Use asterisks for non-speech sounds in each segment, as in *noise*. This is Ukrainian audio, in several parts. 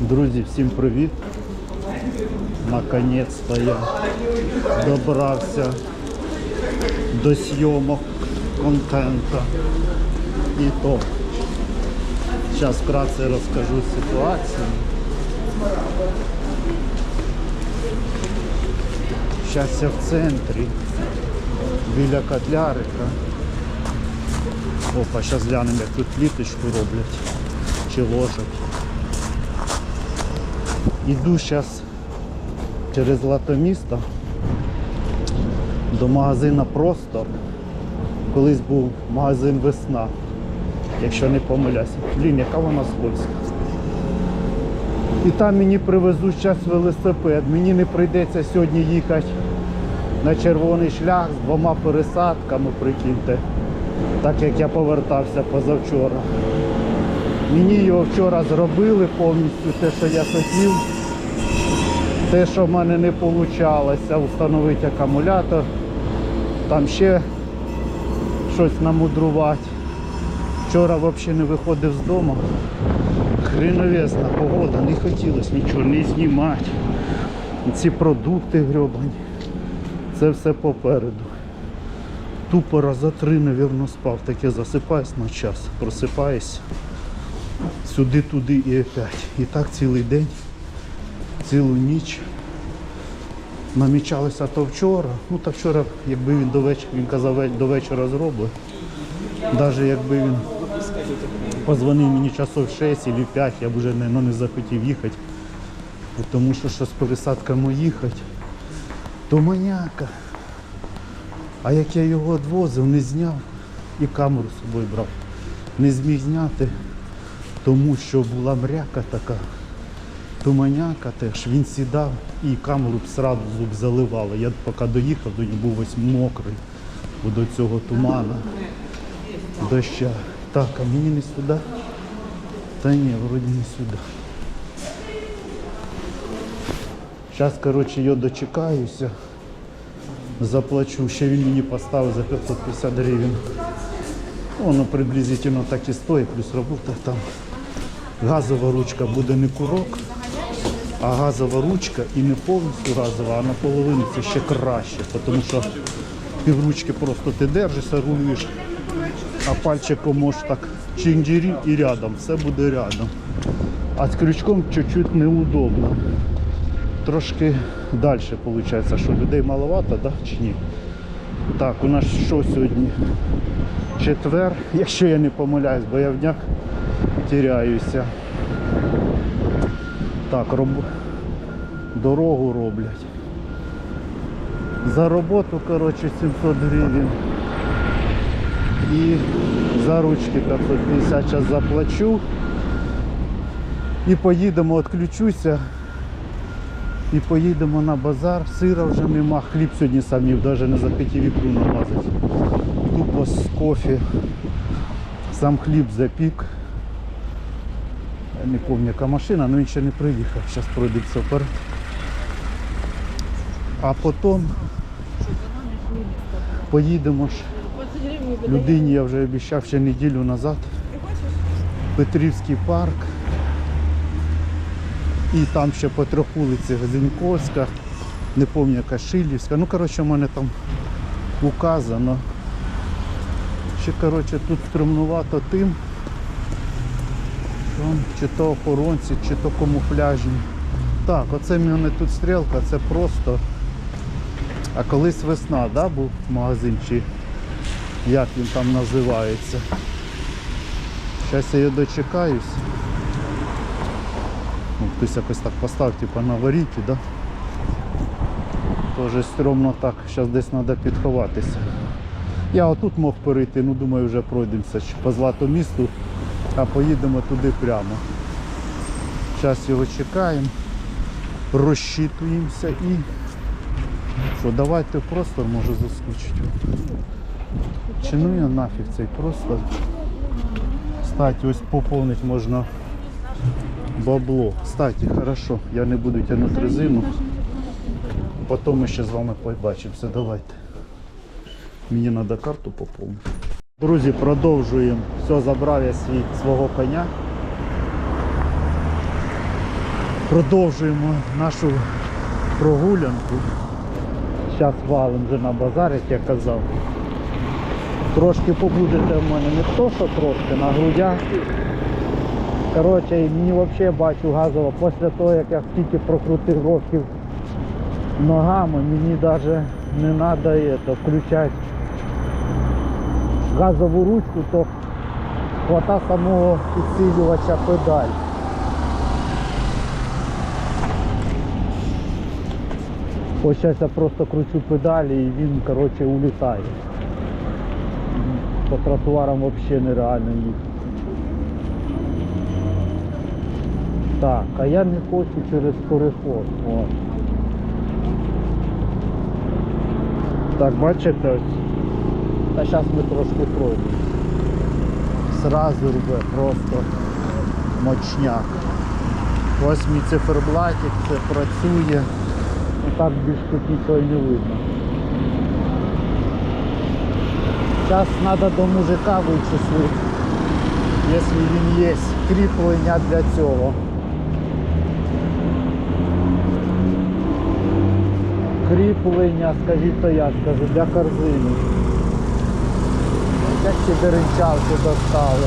Друзі, всім привіт! Наконець-то я добрався до зйомок контенту. І то. Зараз вкратце розкажу ситуацію. Зараз я в центрі, біля котлярика. Опа, зараз глянемо, як тут пліточку роблять чи ложать. Іду зараз через Латомісто до магазина Простор. Колись був магазин Весна, якщо не помиляюся. Блін, яка вона скользка. І там мені привезуть зараз велосипед. Мені не прийдеться сьогодні їхати на червоний шлях з двома пересадками, прикиньте. Так як я повертався позавчора. Мені його вчора зробили повністю те, що я хотів. Те, що в мене не вийшло, встановити акумулятор, там ще щось намудрувати. Вчора взагалі не виходив з дому. Хреновесна погода, не хотілося нічого не знімати. Ці продукти грьобані. Це все попереду. Тупо раза три, мабуть, спав. Таке засипаюсь на час, просипаюсь сюди, туди і опять. І так цілий день, цілу ніч. Намічалося то вчора. Ну та вчора, якби він до вечора, він казав до вечора зробить. Навіть якби він позвонив мені часов 6 або 5, я б вже не, ну, не захотів їхати. Тому що що з пересадками їхати, то маняка. А як я його відвозив, не зняв і камеру з собою брав. Не зміг зняти, тому що була мряка така, туманяка теж. Він сідав і камеру б сразу зуб заливало. Я поки доїхав, до нього був ось мокрий до цього тумана, доща. Так, а мені не сюди. Та ні, вроді не сюди. Зараз, коротше, я дочекаюся. Заплачу. Ще він мені поставив за 550 гривень. Воно приблизительно так і стоїть, плюс робота там. Газова ручка буде не курок, а газова ручка і не повністю газова, а наполовину це ще краще, тому що півручки просто ти держишся, рулюєш, а пальчиком можеш так чинджирі і рядом, все буде рядом. А з крючком чуть-чуть неудобно. Трошки далі виходить, що людей маловато, да? чи ні? Так, у нас що сьогодні? Четвер, якщо я не помиляюсь, бо я в днях тіряюся. Так, роб... дорогу роблять. За роботу, коротше, 700 гривень. І за ручки 550 зараз заплачу. І поїдемо, відключуся. І поїдемо на базар. Сира вже нема, хліб сьогодні сам їв, навіть не захотів ікру намазати. Тупо з кофе. Сам хліб запік. Не пам'ятаю, яка машина, але він ще не приїхав. Зараз пройдеться вперед. А потім поїдемо ж. Людині я вже обіцяв ще неділю назад. Петрівський парк. І там ще по трьох вулицях Зіньковська, не пам'ятаю, яка Шилівська. Ну, коротше, в мене там указано. Ще, коротше, тут стрімнувато тим, що чи то охоронці, чи то камуфляжні. Так, оце в мене тут стрілка, це просто. А колись весна, да, був магазин, чи як він там називається. Зараз я його дочекаюсь. Ну, хтось якось так поставив, типу на варіті, да? Тоже стрьомно так, зараз десь треба підховатися. Я отут мог перейти, ну думаю, вже пройдемося по златому місту, а поїдемо туди прямо. Зараз його чекаємо, розчитуємося і що, давайте в простор може заскочити. Чи ну я нафіг цей простор. Кстати, ось поповнити можна бабло. Кстати, хорошо, я не буду тягнути резину. Потім ми ще з вами побачимося. Давайте. Мені треба карту поповнити. Друзі, продовжуємо. Все, забрав я свій, свого коня. Продовжуємо нашу прогулянку. Зараз валим вже на базар, як я казав. Трошки побудете в мене не то, що трошки, на грудях. Коротше, мені взагалі бачу газово, після того, як я скільки прокрутив років ногами, мені навіть не треба включати газову ручку, то хвата самого підсилювача педаль. Ось зараз я просто кручу педалі і він коротше улітає. По тротуарам взагалі нереально їхати. Так, а я не хочу через переход. О. Так, бачите ось. Та зараз ми трошки пройдемо. Сразу рве, просто мочняк. Ось мій циферблатик, це працює. Ну так більш тут нічого не видно. Зараз треба до мужика вичислити, якщо він є, кріплення для цього. Кріплення, скажіть то я скажу, для корзини. Як ці деренчалки достали.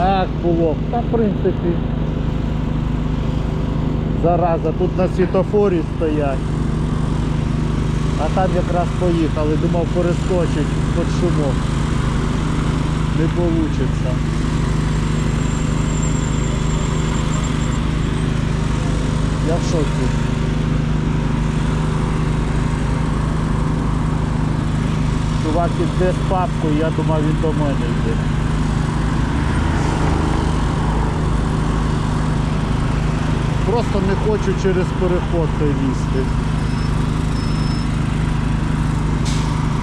Ах, було. Та в принципі. Зараза, тут на світофорі стоять. А там якраз поїхали, думав перескочить під шумок. Не получится. Я в шоці. Чувак іде з папкою, я думав він до мене йде. Просто не хочу через переход лізти.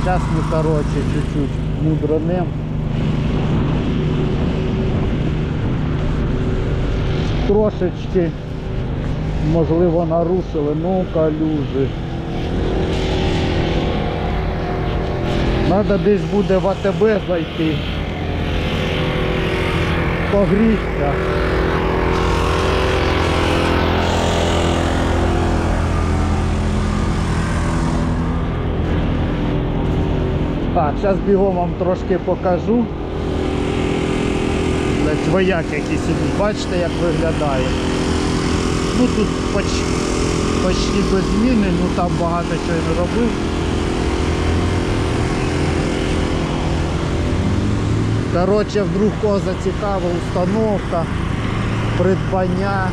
Зараз ми коротше чуть-чуть мудронем. Трошечки можливо нарушили, ну калюжи. Надо десь буде в АТБ зайти. Погріться. Так, зараз бігом вам трошки покажу. Блядь, Вояк якийсь ідуть. Бачите, як виглядає. Ну тут почти, почти без зміни, ну там багато чого не робив. Коротше, вдруг кого зацікавила установка, придбання.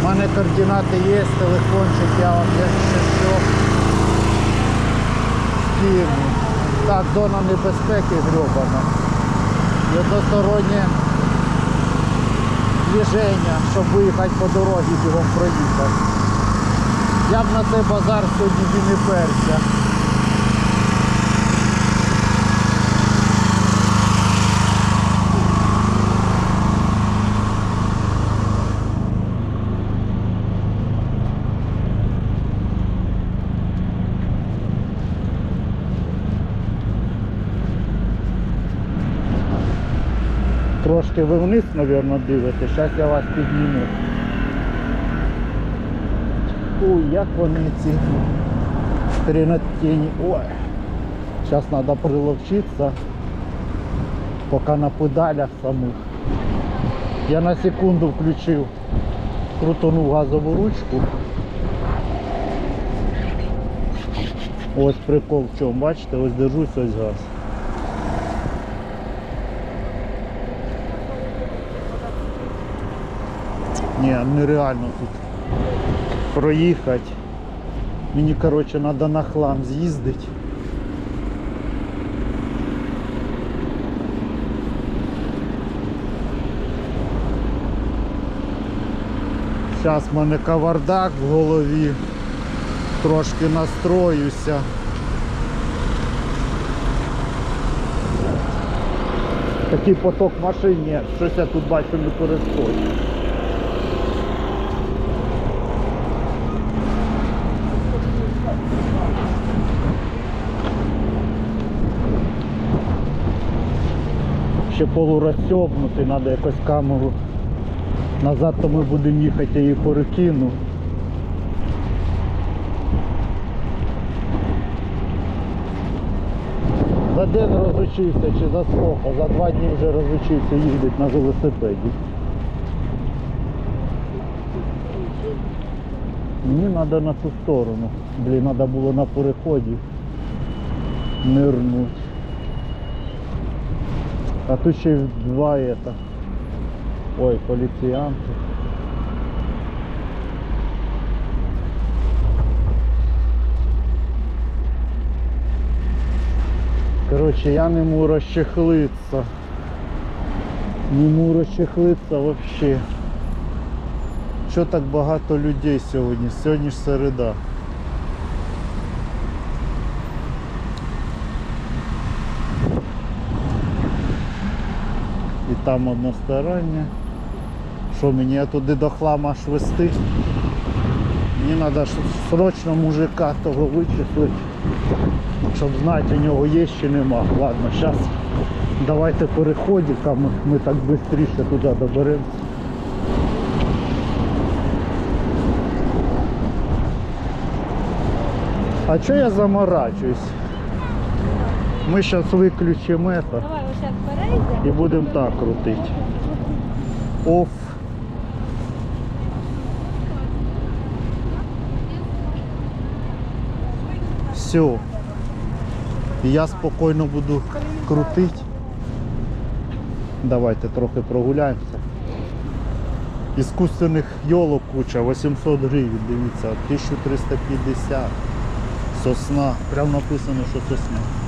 У мене координати є, телефончик, я вам якщо що кину. Так, зона небезпеки гребана. І одностороннє движення, щоб виїхати по дорозі бігом проїхати. Я б на цей базар сьогодні не перся. Трошки ви вниз, мабуть, дивитесь. Зараз я вас підніму. Ой, як вони ці хренотені. Ой. Зараз треба приловчитися. Поки на педалях самих. Я на секунду включив, крутонув газову ручку. Ось прикол в чому, бачите, ось держусь ось газ. Ні, нереально тут проїхати. Мені, коротше, треба на хлам з'їздити. Зараз в мене кавардак в голові. Трошки настроюся. Такий поток машин, ні, щось я тут бачу не перескочу. Ще полурозстебнутий, треба якось камеру. Назад то ми будемо їхати, я її перекину. За день розучився чи за сколько? За два дні вже розучився їздити на велосипеді. Мені треба на ту сторону. Блін, треба було на переході нирнуть. А тут ще два это. Ой, поліціянти. Короче, я не можу розчехлитися. Не можу розчехлитися вообще. Що так багато людей сьогодні? Сьогодні ж середа. Там одностороннє. Що мені туди до хлама аж вести? Мені треба срочно мужика того вичислити, щоб знати у нього є чи нема. Ладно, зараз давайте переходиками, ми так швидше туди доберемося. А що я заморачуюсь? Ми зараз виключимо це І будемо так крутити. Оф. Все. І я спокійно буду крутити. Давайте трохи прогуляємося. Іскусственних йолок куча, 800 гривень, дивіться, 1350. Сосна. Прям написано, що сосна.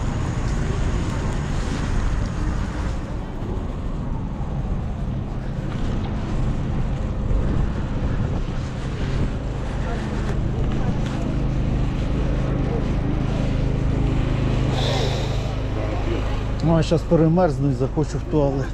А зараз перемерзну і захочу в туалет.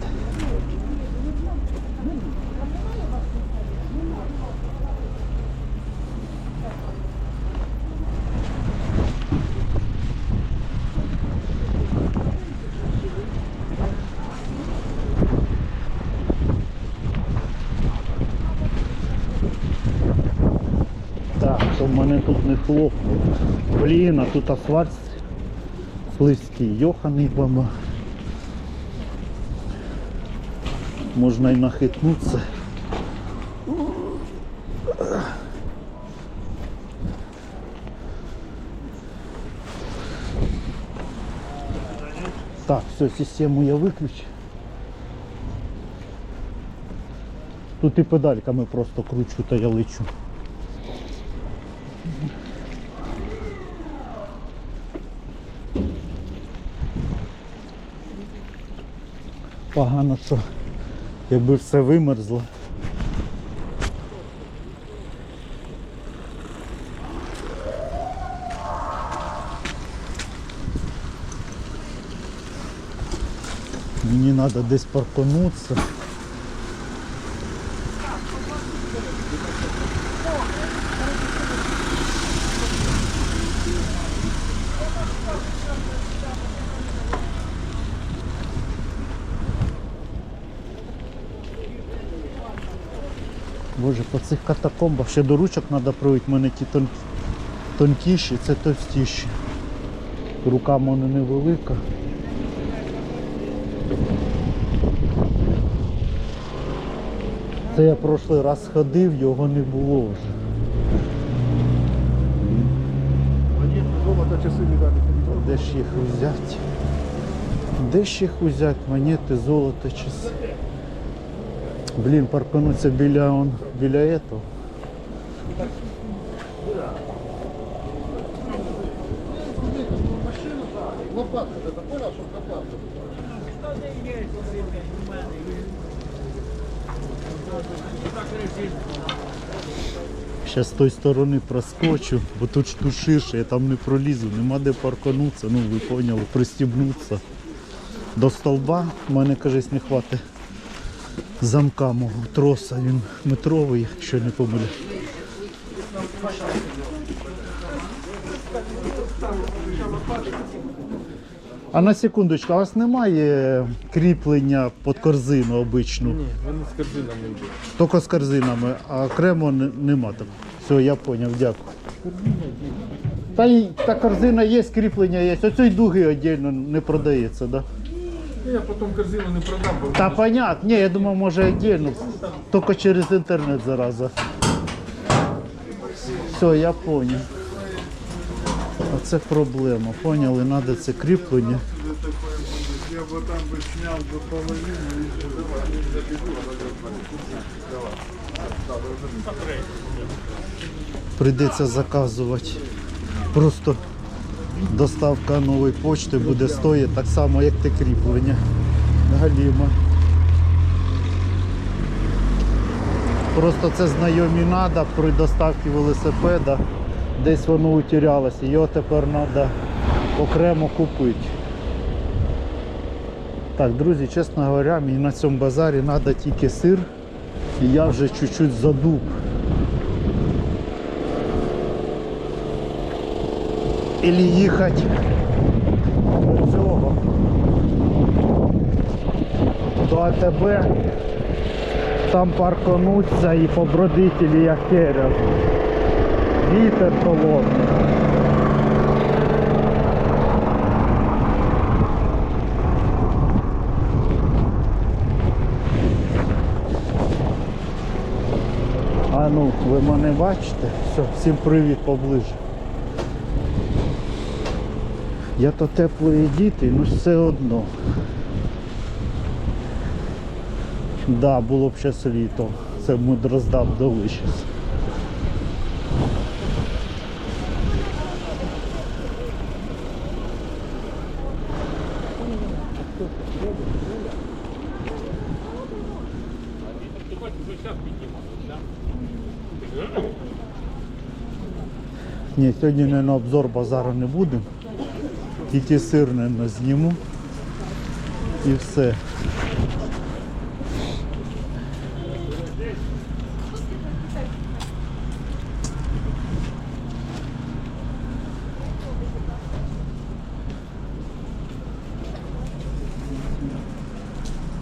Так, щоб мене тут не хлопнуло. Блін, а тут асфальт слизький, йоханий баба. Можна і нахитнутися. Так, все, систему я виключу. Тут і педальками просто кручу та я лечу. Погано, що якби все вимерзло. Мені треба десь парканутися. Боже, по цих катакомбах ще до ручок треба привити, в мене ті тон... тонкіші, це товстіші. Рука в мене невелика. Це я прошлий раз ходив, його не було вже. Де ж їх взяти? Де ж їх взяти? Монети, золото, часи. Блін, паркануться біля он, біля этого. Ще з тої сторони проскочу, бо тут тут ширше, я там не пролізу, нема де парканутися, ну ви поняли, пристібнутися. До столба в мене кажись не хватить замка мого троса, він метровий, якщо не помиляю. А на секундочку, а у вас немає кріплення під корзину обичну? Ні, вони з корзинами йдуть. Тільки з корзинами, а окремо нема так. Все, я зрозумів, дякую. Та, та корзина є, кріплення є. Оцей дуги віддільно не продається, так? Да? Ну, Я потім корзину не продам, бо Та понятно, ні, я думав, може віддільно. Тільки через інтернет зараза. Все, я понял. Оце проблема. Поняли, треба це кріплення. Я бы там бы снял бы половину и все. Прийдеться заказувати. Просто доставка нової почти буде стоїти так само, як те кріплення. Галіма. Просто це знайомі треба при доставці велосипеда. Десь воно утерялося. Його тепер треба окремо купити. Так, друзі, чесно говоря, мені на цьому базарі треба тільки сир. І я вже чуть-чуть задуб. Или їхати до цього. До АТБ. Там паркануться і побродити ліяхерів. Вітер холодний. А ну, ви мене бачите? Все, всім привіт поближе. Я то теплої діти, ну все одно. Да, було б ще літо. Це ми роздав дали щас. Ні, сьогодні на обзор базару не будемо. Тільки сир не зніму. І все.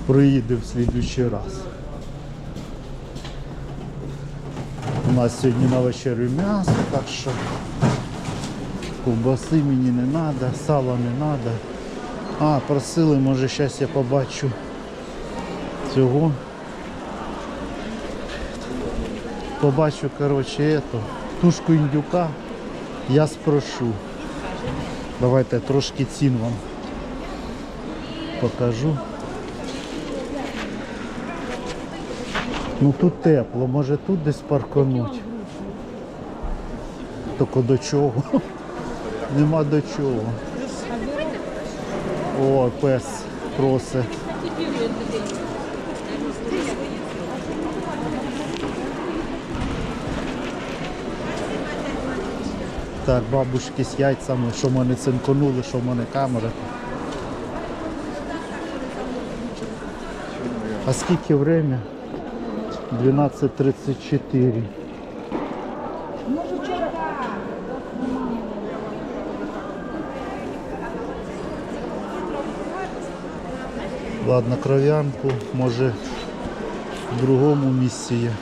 Приїде в слідуючий раз. У нас сьогодні на вечерю м'ясо, так що ковбаси мені не треба, сала не треба. А, просили, може зараз я побачу цього. Побачу, коротше, ету, тушку індюка. Я спрошу. Давайте трошки цін вам покажу. Ну тут тепло, може тут десь паркануть. Тільки до чого? Нема до чого. О, пес просить. Так, бабушки з яйцями, що мене цинконули, що в мене камера. А скільки время? 12.34. Ладно, кров'янку, може в другому місці є.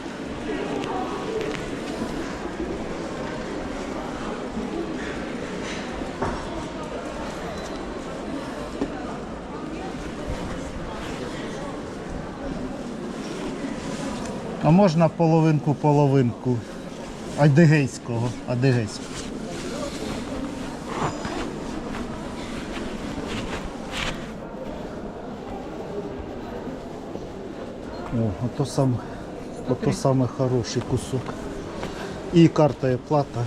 А можна половинку половинку адигейського, адигейського. Ото сам, ото саме хороший кусок. І карта і плата.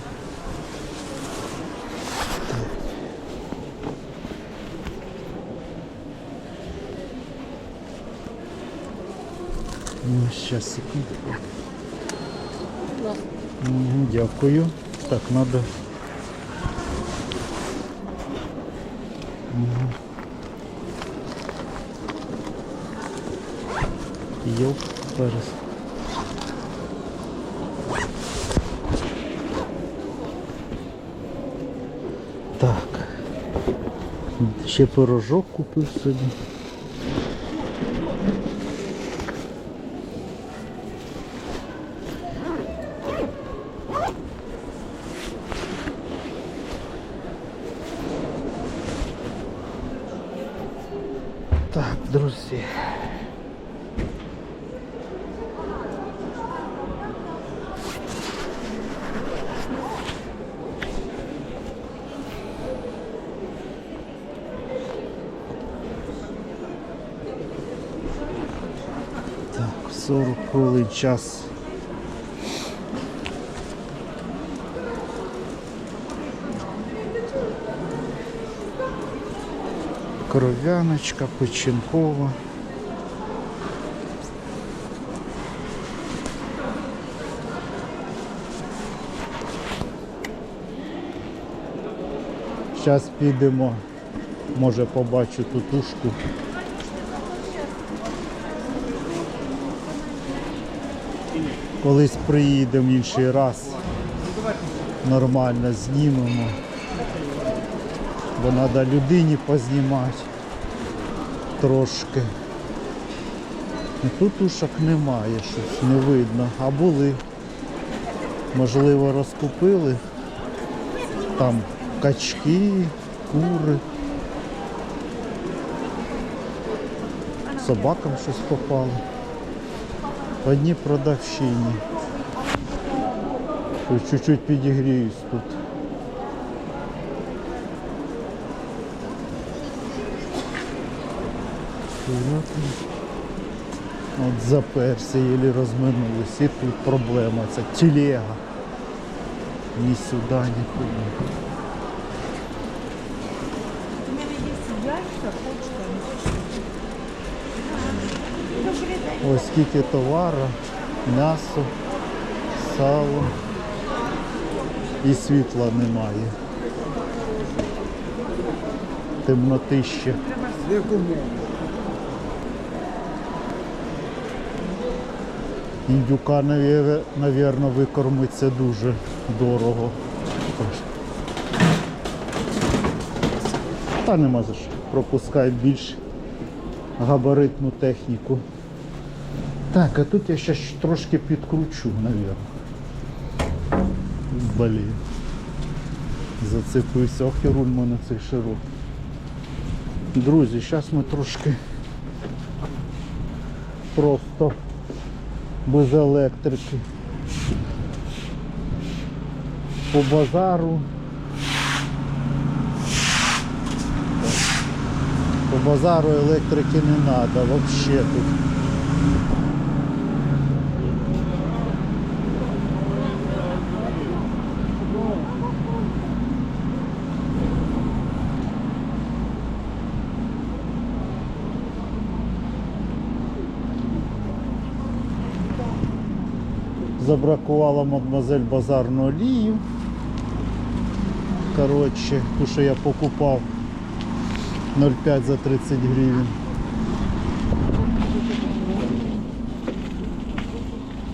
Ну, сейчас, секунду. Мгм, Дякую. Так, надо. Мгм. Йоп, зараз. Так. Ще пирожок купив собі. Так, друзі. Так, 40 хвилин час. Кров'яночка, печінкова. Зараз підемо, може побачу тутушку. Колись приїдемо інший раз. Нормально знімемо. Бо треба людині познімати трошки. І Тут ушок немає, щось не видно. А були. Можливо, розкупили. Там качки, кури. Собакам щось попало. В одній продавщині. Чуть-чуть підігріюсь тут. От заперся, єлі розминулись. І тут проблема. Це телега. Ні сюди, ні туди. У мене є яйця, почта. Добрий день. Ось скільки товару, м'ясо, сало і світла немає. Темнотище. Індюка, навірно, викормить це дуже дорого. Та нема за що. Пропускають більш габаритну техніку. Так, а тут я ще трошки підкручу, навірно. Блін. Зацепився. Ох, і руль мене цей широкий. Друзі, зараз ми трошки просто без електрики. По базару. По базару електрики не треба, взагалі тут. Забракувала мадмазель базарну олію. Коротше, ту, що я покупав 0,5 за 30 гривень.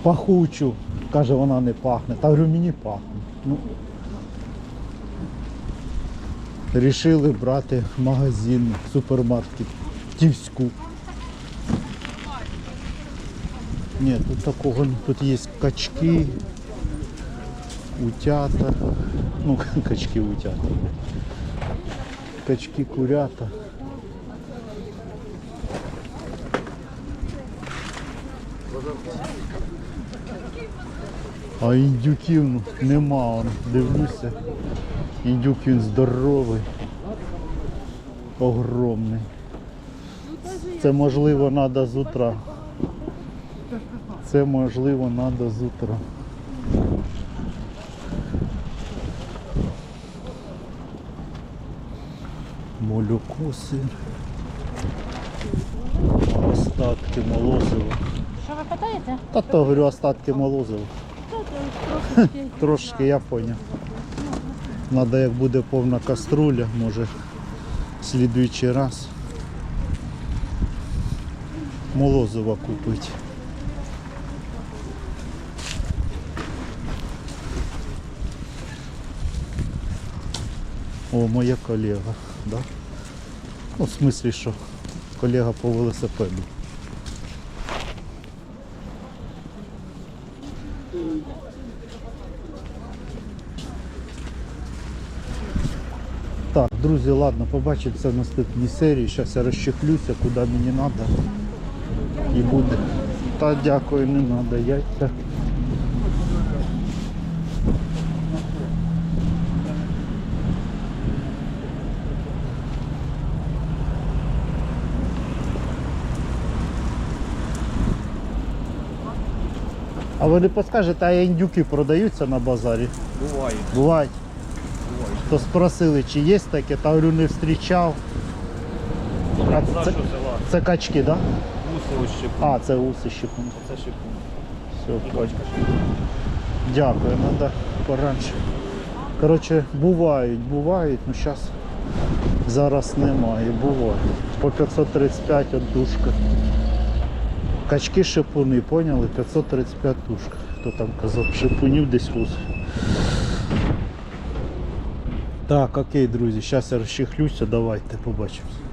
Пахучу, каже, вона не пахне. Та говорю, мені пахне. Ну, Рішили брати магазин, супермаркет, Тівську. Ні, тут такого тут є качки, утята. Ну, *laughs* качки утята. Качки, курята. А індюків ну, нема, дивлюся. Індюк він здоровий. Огромний. Це можливо треба з утра. Це можливо треба з утра. Молоко, сир. Остатки молозива. Що ви питаєте? Та то говорю остатки молозива. Трошки. Трошки я поняв. Надо як буде повна каструля, може в слідуючий раз. Молозива купити. О, моя колега, да? Ну, в смислі, що колега по велосипеду. Так, друзі, ладно, побачимося в наступній серії. Зараз я розчехлюся, куди мені треба. І буде. Та дякую, не треба, яйця. А ви не підскажете, а індюки продаються на базарі? Буває. Бувають. То спросили, чи є таке, та говорю, не зустрічав. А це, села? це качки, так? Да? Мусили ще. А, це уси щепун. Це шипун. Все, бачиш. Дякую, треба пораньше. Коротше, бувають, бувають, ну зараз зараз немає, бувають. По 535 от душка. Качки шипуни, поняли? 535 тушка. Хто там казав, шипунів десь вуз. Так, окей, друзі, зараз я розчихлюся, давайте побачимось.